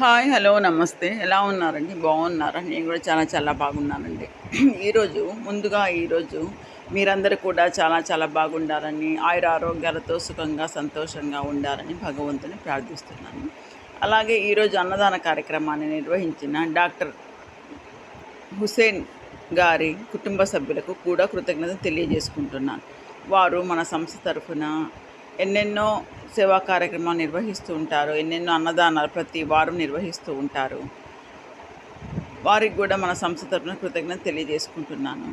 Hi hello నమస్తే. ఎలా ఉన్నారండి? బాగున్నారా? నేను కూడా చాలా చాలా బాగున్నానండి. ఈరోజు ముందుగా ఈరోజు మీరందరూ కూడా చాలా చాలా బాగుండాలని ఆయుర ఆరోగ్యాలతో సుఖంగా సంతోషంగా ఉండాలని భగవంతుని ప్రార్థిస్తున్నాను. అలాగే ఈరోజు అన్నదాన కార్యక్రమాన్ని నిర్వహించిన డాక్టర్ హుసేన్ గారి కుటుంబ సభ్యులకు కూడా కృతజ్ఞత తెలియజేసుకుంటున్నాను. వారు మన సంస్థ తరఫున ఎన్నెన్నో సేవా కార్యక్రమం నిర్వహిస్తూ ఉంటారు. ఎన్నెన్నో అన్నదానాలు ప్రతి వారం నిర్వహిస్తూ ఉంటారు. వారికి కూడా మన సంస్థ తరఫున కృతజ్ఞత తెలియజేసుకుంటున్నాను.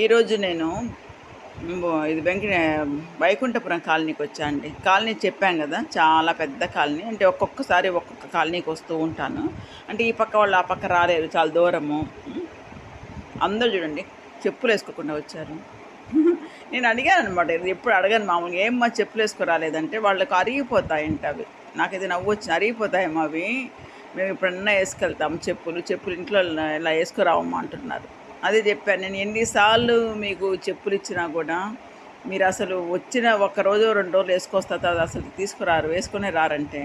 ఈరోజు నేను ఇది వెంక వైకుంఠపురం కాలనీకి వచ్చా అండి. కాలనీ చెప్పాం కదా చాలా పెద్ద కాలనీ. అంటే ఒక్కొక్కసారి ఒక్కొక్క కాలనీకి వస్తూ ఉంటాను. అంటే ఈ పక్క వాళ్ళు ఆ పక్క రాలేరు చాలా దూరము. అందరూ చూడండి చెప్పులు వేసుకోకుండా వచ్చారు. నేను అడిగాను అనమాట ఇది ఎప్పుడు అడగాను మామూలుగా ఏమ్మా చెప్పులు వేసుకురాలేదంటే వాళ్ళకి అరిగిపోతాయంట అవి. నాకు ఇది నవ్వు వచ్చి అరిగిపోతాయేమో అవి. మేము ఇప్పుడన్నా వేసుకెళ్తాం చెప్పులు చెప్పులు ఇంట్లో ఇలా వేసుకురావమ్మా అంటున్నారు. అదే చెప్పాను నేను ఎన్నిసార్లు మీకు చెప్పులు ఇచ్చినా కూడా మీరు అసలు వచ్చిన ఒక రోజు రెండు రోజులు వేసుకొస్తా తర్వాత అసలు తీసుకురారు వేసుకునే రారంటే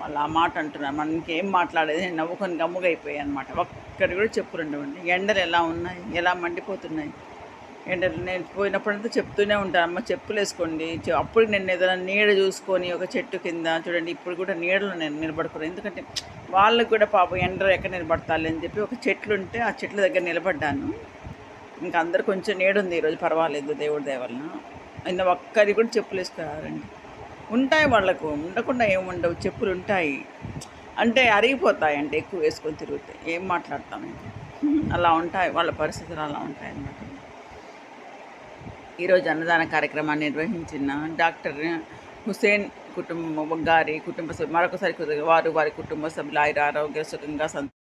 వాళ్ళు ఆ మాట అంటున్నారు. మనకి ఏం మాట్లాడేది నేను నవ్వుకొని గమ్ముగా అయిపోయాయి అనమాట ఒక్కడి కూడా చెప్పులు ఉండవండి. ఎండలు ఎలా ఉన్నాయి ఎలా మండిపోతున్నాయి ఏంటంటే నేను పోయినప్పుడంతా చెప్తూనే ఉంటాను అమ్మ చెప్పులు వేసుకోండి అప్పుడు నేను ఏదైనా నీడ చూసుకొని ఒక చెట్టు కింద చూడండి ఇప్పుడు కూడా నీడలో నేను నిలబడుకున్నాను ఎందుకంటే వాళ్ళకి కూడా పాపం ఎండలు ఎక్కడ నిలబడతాలి అని చెప్పి ఒక చెట్లు ఉంటే ఆ చెట్ల దగ్గర నిలబడ్డాను. ఇంకా అందరు కొంచెం నీడ ఉంది ఈరోజు పర్వాలేదు దేవుడి దేవలన. అయినా ఒక్కరి కూడా చెప్పులు వేసుకురారండి ఉంటాయి వాళ్ళకు ఉండకుండా ఏముండవు చెప్పులు ఉంటాయి అంటే అరిగిపోతాయి అంటే ఎక్కువ వేసుకొని తిరుగుతాయి ఏం మాట్లాడతామండి అలా ఉంటాయి వాళ్ళ పరిస్థితులు అలా ఉంటాయి అన్నమాట ఈరోజు అన్నదాన కార్యక్రమాన్ని నిర్వహించిన డాక్టర్ హుసేన్ కుటుంబం గారి కుటుంబ సభ్యులు మరొకసారి వారు వారి కుటుంబ సభ్యులు ఆయుర ఆరోగ్య సుఖంగా